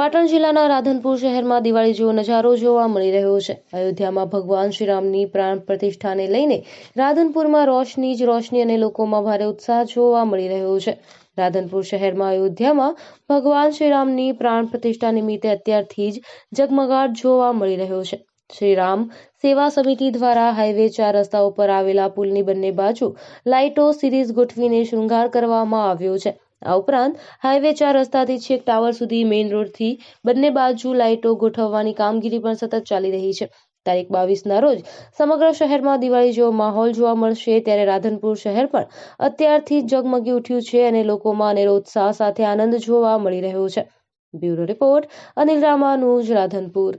પાટણ જિલ્લાના રાધનપુર શહેરમાં દિવાળી જેવો નજારો જોવા મળી રહ્યો છે. અયોધ્યામાં ભગવાન શ્રીરામની પ્રાણ પ્રતિષ્ઠાને લઈને રાધનપુરમાં રોશની જ રોશની અને લોકોમાં ભારે ઉત્સાહ જોવા મળી રહ્યો છે. રાધનપુર શહેરમાં અયોધ્યામાં ભગવાન શ્રીરામની પ્રાણ પ્રતિષ્ઠા નિમિત્તે અત્યારથી જ ઝગમગાટ જોવા મળી રહ્યો છે. શ્રીરામ સેવા સમિતિ દ્વારા હાઈવે ચાર રસ્તા ઉપર આવેલા પુલની બંને બાજુ લાઇટો સિરીઝ ગોઠવીને શૃંગાર કરવામાં આવ્યો છે. આ ઉપરાંત હાઈવે ચાર રસ્તાથી છેક ટાવર સુધી મેઇન રોડથી બંને બાજુ લાઇટો ગોઠવવાની કામગીરી પણ સતત ચાલી રહી છે. તારીખ બાવીસના રોજ સમગ્ર શહેરમાં દિવાળી જેવો માહોલ જોવા મળશે ત્યારે રાધનપુર શહેર પણ અત્યારથી ઝગમગી ઉઠ્યું છે અને લોકોમાં અનેરો ઉત્સાહ સાથે આનંદ જોવા મળી રહ્યો છે. Bureau report Anil Ramanuj, Radhanpur.